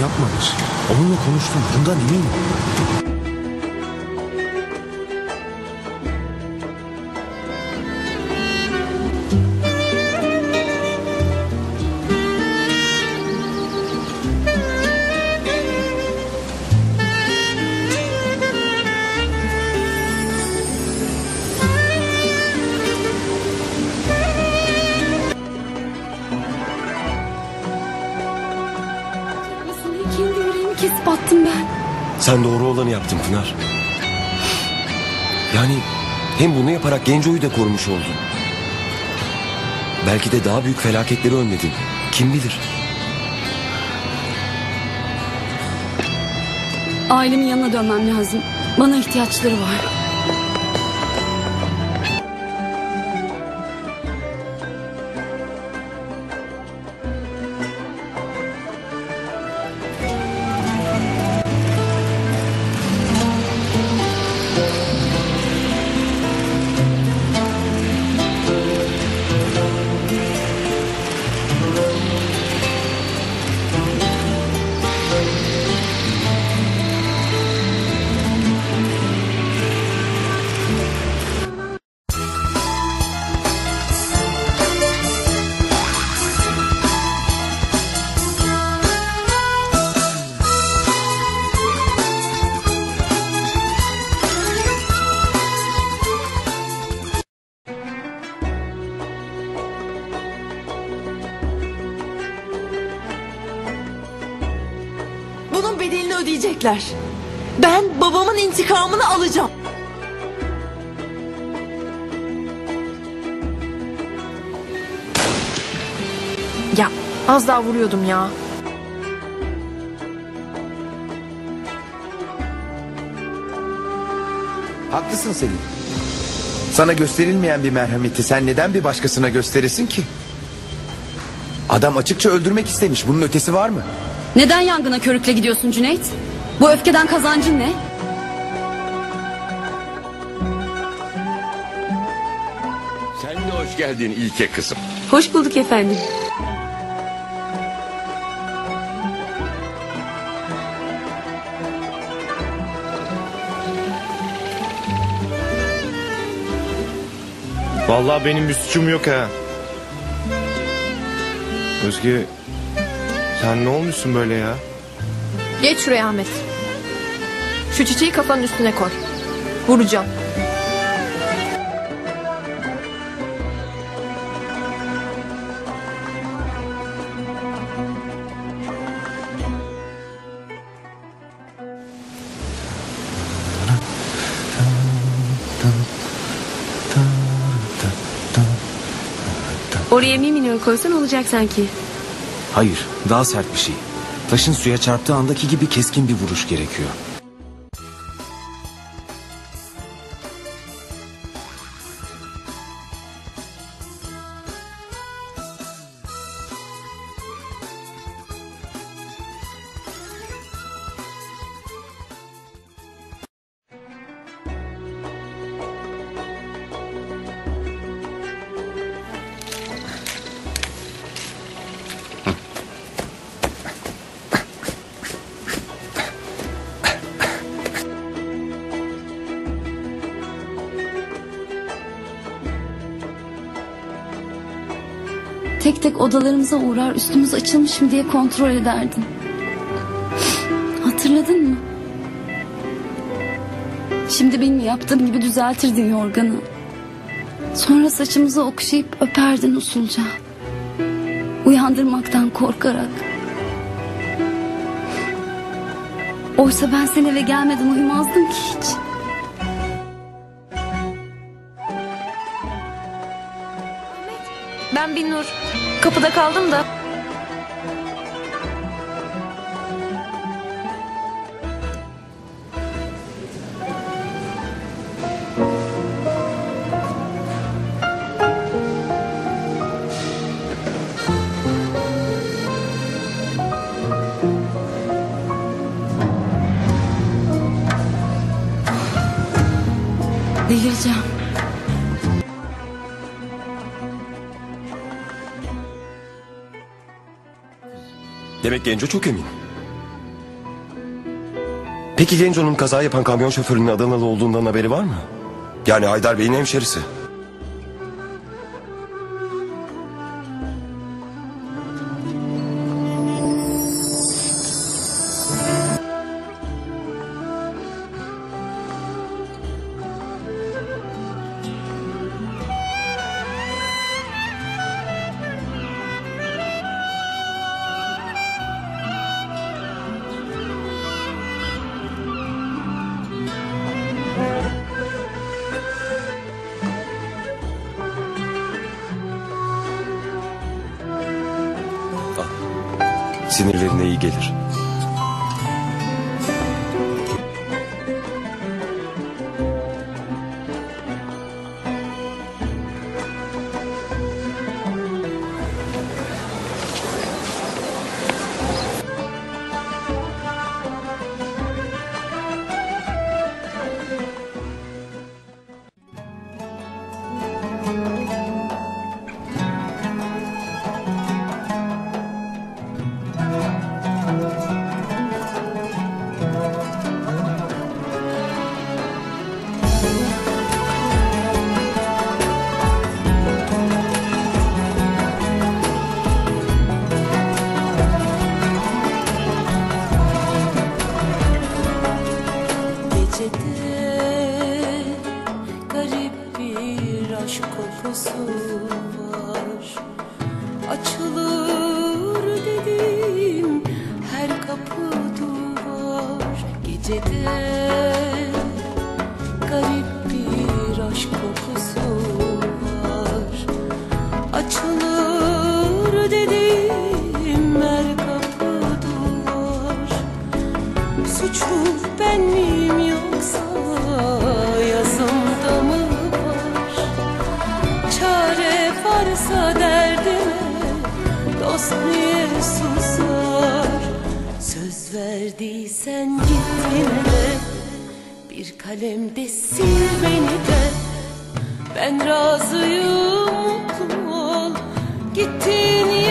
yapmamış. Onunla konuştum. Bundan eminim. Yüreğimi kesip attım ben. Sen doğru olanı yaptın Pınar. Yani hem bunu yaparak Genco'yu da korumuş oldun. Belki de daha büyük felaketleri önledin. Kim bilir? Ailemin yanına dönmem lazım. Bana ihtiyaçları var. Ödeyecekler. Ben babamın intikamını alacağım. Ya az daha vuruyordum ya. Haklısın Selin. Sana gösterilmeyen bir merhameti sen neden bir başkasına gösteresin ki? Adam açıkça öldürmek istemiş. Bunun ötesi var mı? Neden yangına körükle gidiyorsun Cüneyt? Bu öfkeden kazancın ne? Sen de hoş geldin İlke kızım. Hoş bulduk efendim. Vallahi benim bir suçum yok ha. Özge sen ne olmuşsun böyle ya? Geç şuraya Ahmet. Şu çiçeği kafanın üstüne koy. Vuracağım. Oraya mi minör koysan olacak sanki. Hayır, daha sert bir şey. Taşın suya çarptığı andaki gibi keskin bir vuruş gerekiyor. Tek tek odalarımıza uğrar üstümüz açılmış mı diye kontrol ederdin. Hatırladın mı? Şimdi benim yaptığım gibi düzeltirdin yorganı. Sonra saçımızı okşayıp öperdin usulca. Uyandırmaktan korkarak. Oysa ben sen eve gelmeden uyumazdım ki hiç. Ben bir Nur. Kapıda kaldım da. Demek Genco çok emin. Peki Genco'nun kaza yapan kamyon şoförünün Adanalı olduğundan haberi var mı? Yani Haydar Bey'in hemşerisi. Sinirlerine iyi gelir. Gecede garip bir aşk kokusu var. Açılır dedim her kapı duvar. Gecede garip bir aşk kokusu var varsa derdime dost niye susar? Söz verdiysen git yine de bir kalemde sil beni de Ben razıyım mutlu ol gittiğin